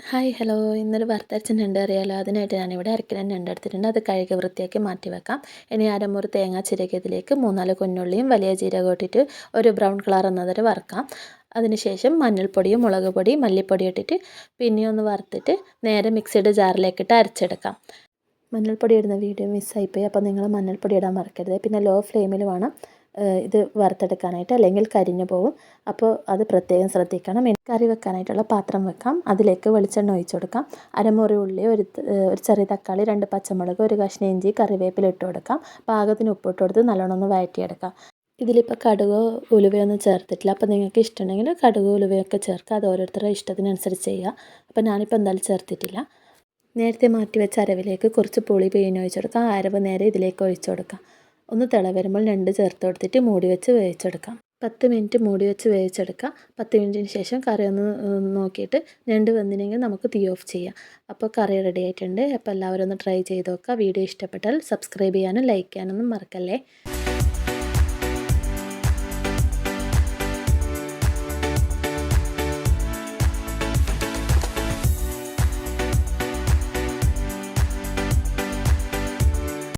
Hi hello. ഇന്നൊരു വറുത്തരച്ച ഉണ്ട് അറിയാലോ. അതിനായിട്ട് ഞാനിവിടെ അരക്കിലോ ഞണ്ട് എടുത്തിട്ടുണ്ട്. അത് കഴുകി വൃത്തിയാക്കി മാറ്റി വെക്കാം. ഇനി അരമുറി തേങ്ങ ചിരകിയതിലേക്ക് മൂന്നാൽ കുഞ്ഞുള്ളിയും വലിയ ജീരകം ഇട്ടിട്ട് ഒരു ബ്രൗൺ കളർ എന്നതുവരെ വറുക്കാം. അതിനുശേഷം മഞ്ഞൾപ്പൊടിയും മുളക് പൊടി മല്ലിപ്പൊടി ഇട്ടിട്ട് പിന്നെ ഒന്ന് വറുത്തിട്ട് നേരെ മിക്സിയുടെ ജാറിലേക്കിട്ട് അരച്ചെടുക്കാം. മഞ്ഞൾപ്പൊടി ഇടുന്ന വീഡിയോ മിസ്സായിപ്പോയി അപ്പോൾ നിങ്ങൾ മഞ്ഞൾപ്പൊടി ഇടാൻ മറക്കരുത്. പിന്നെ ലോ ഫ്ലെയിമിൽ വേണം. ഇത് വറുത്തെടുക്കാനായിട്ട് അല്ലെങ്കിൽ കരിഞ്ഞു പോകും അപ്പോൾ അത് പ്രത്യേകം ശ്രദ്ധിക്കണം. കറി വെക്കാനായിട്ടുള്ള പാത്രം വെക്കാം. അതിലേക്ക് വെളിച്ചെണ്ണ ഒഴിച്ചു കൊടുക്കാം. അരമുറി ഉള്ളി ഒരു ഒരു ചെറിയ തക്കാളി രണ്ട് പച്ചമുളക് ഒരു കഷ്ണം ഇഞ്ചി കറിവേപ്പില ഇട്ട് കൊടുക്കാം. പാകത്തിന് ഉപ്പിട്ട് കൊടുത്ത് നല്ലോണം ഒന്ന് വഴറ്റിയെടുക്കാം. ഇതിലിപ്പോൾ കടുകോ ഉലുവയൊന്നും ചേർത്തിട്ടില്ല. അപ്പോൾ നിങ്ങൾക്ക് ഇഷ്ടമുണ്ടെങ്കിൽ കടുക് ഉലുവയൊക്കെ ചേർക്കുക. അത് ഓരോരുത്തരുടെ ഇഷ്ടത്തിനനുസരിച്ച് ചെയ്യുക. അപ്പോൾ ഞാനിപ്പോൾ എന്തായാലും ചേർത്തിട്ടില്ല. നേരത്തെ മാറ്റി വെച്ച അരവിലേക്ക് കുറച്ച് പുളി പിഴിഞ്ഞൊഴിച്ച് കൊടുക്കാം. ആ അരവ് നേരെ ഇതിലേക്ക് ഒഴിച്ചു കൊടുക്കാം. ഒന്ന് തിള വരുമ്പോൾ രണ്ട് ചേർത്ത് കൊടുത്തിട്ട് മൂടി വെച്ച് വേവിച്ചെടുക്കാം. പത്ത് മിനിറ്റ് മൂടി വെച്ച് വേവിച്ചെടുക്കാം. പത്ത് മിനിറ്റിന് ശേഷം കറി ഒന്ന് നോക്കിയിട്ട് ഞണ്ട് വന്നില്ലെങ്കിൽ നമുക്ക് തീ ഓഫ് ചെയ്യാം. അപ്പോൾ കറി റെഡി ആയിട്ടുണ്ട്. അപ്പോൾ എല്ലാവരും ഒന്ന് ട്രൈ ചെയ്ത് നോക്കുക. വീഡിയോ ഇഷ്ടപ്പെട്ടാൽ സബ്സ്ക്രൈബ് ചെയ്യാനും ലൈക്ക് ചെയ്യാനൊന്നും മറക്കല്ലേ?